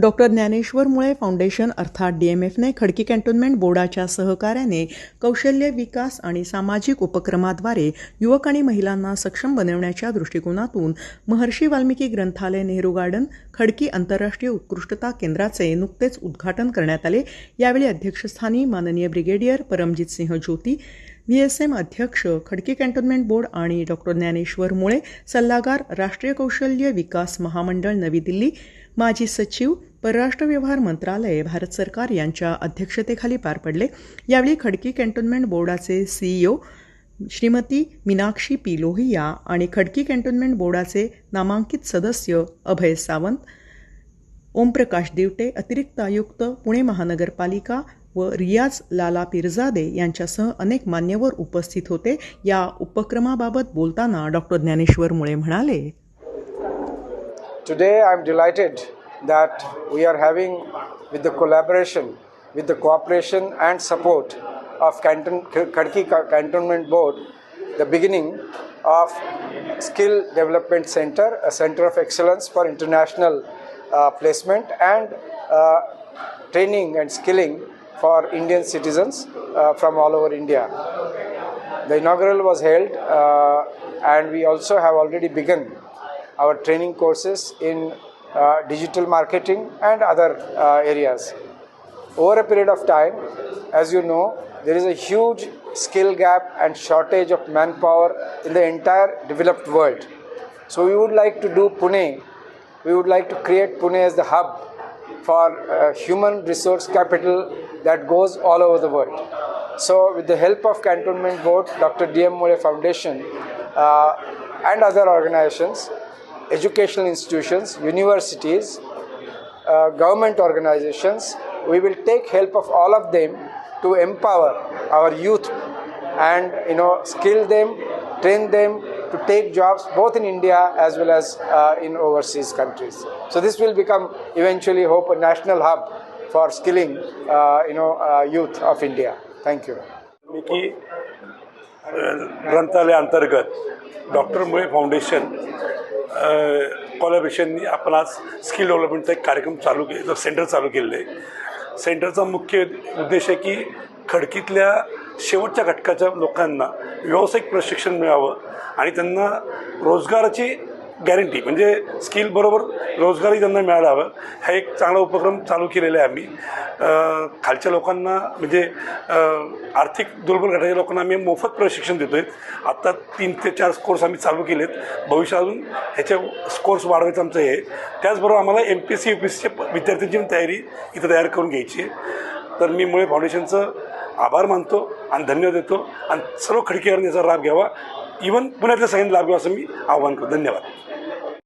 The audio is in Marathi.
डॉक्टर ज्ञानेश्वर मुळे फाउंडेशन अर्थात डी एम एफने खडकी कॅन्टोन्मेंट बोर्डाच्या सहकार्याने कौशल्य विकास आणि सामाजिक उपक्रमाद्वारे युवक आणि महिलांना सक्षम बनवण्याच्या दृष्टिकोनातून महर्षी वाल्मिकी ग्रंथालय नेहरू गार्डन खडकी आंतरराष्ट्रीय उत्कृष्टता केंद्राचे नुकतेच उद्घाटन करण्यात आले. यावेळी अध्यक्षस्थानी माननीय brigadier Paramjit Singh Jyoti V S M अध्यक्ष खडकी कॅन्टोन्मेंट बोर्ड आणि डॉक्टर ज्ञानेश्वर मुळे सल्लागार राष्ट्रीय कौशल्य विकास महामंडळ नवी दिल्ली माजी सचिव परराष्ट्र व्यवहार मंत्रालय भारत सरकार यांच्या अध्यक्षतेखाली पार पडले. यावेळी खडकी कॅन्टोन्मेंट बोर्डाचे सीईओ श्रीमती मीनाक्षी पी लोहिया आणि खडकी कॅन्टोन्मेंट बोर्डाचे नामांकित सदस्य अभय सावंत ओमप्रकाश दिवटे अतिरिक्त आयुक्त पुणे महानगरपालिका व रियाज लाला पिरजादे यांच्यासह अनेक मान्यवर उपस्थित होते. या उपक्रमाबाबत बोलताना डॉक्टर ज्ञानेश्वर मुळे म्हणाले. Today I am delighted that we are having, with the collaboration, with the cooperation and support of Canton, Khadki Cantonment Board, the beginning of Skill Development Center, a center of excellence for international uh, placement and uh, training and skilling for Indian citizens uh, from all over India. The inaugural was held, uh, and we also have already begun our training courses in digital marketing and other uh, areas. Over a period of time, as you know, there is a huge skill gap and shortage of manpower in the entire developed world. So, we would like to do Pune, we would like to create Pune as the hub for uh, human resource capital that goes all over the world. So, with the help of Cantonment Board, Dr. D.M. Mole Foundation, uh, and other organizations, educational institutions, universities, uh, government organizations. We will take help of all of them to empower our youth and you know skill them, train them to take jobs both in India as well as uh, in overseas countries. So this will become eventually, hope, a national hub for skilling uh, you know uh, youth of India. Thank you. Mickey. ग्रंथालयाअंतर्गत अंतर्गत डॉक्टर मुळे फाउंडेशन कॉलॅबरेशननी आपण आज स्किल डेव्हलपमेंटचा एक कार्यक्रम चालू के सेंटर चालू केलेलं आहे. सेंटरचा मुख्य उद्देश आहे की खडकीतल्या शेवटच्या घटकाच्या लोकांना व्यावसायिक प्रशिक्षण मिळावं आणि त्यांना रोजगाराची गॅरंटी. म्हणजे स्किल बरोबर रोजगारही त्यांना मिळायला हवं हा एक चांगला उपक्रम चालू केलेला आहे आम्ही. खालच्या लोकांना म्हणजे आर्थिक दुर्बल गटाच्या लोकांना आम्ही मोफत प्रशिक्षण देतो आहे आत्ता तीन ते चार कोर्स आम्ही चालू केलेत. भविष्यात अजून ह्याच्या स्कोर्स वाढवायचं आमचं हे. त्याचबरोबर आम्हाला M P S C U P S सीच्या विद्यार्थ्यांची तयारी इथं तयार करून घ्यायची आहे. तर मी मुळे फाउंडेशनचं आभार मानतो आणि धन्यवाद देतो. आणि सर्व खडकीकरांनी याचा लाभ घ्यावा. इवन पुण्यातल्या सगळ्यांनी लाभ घ्यावा असं मी आवाहन करतो. धन्यवाद.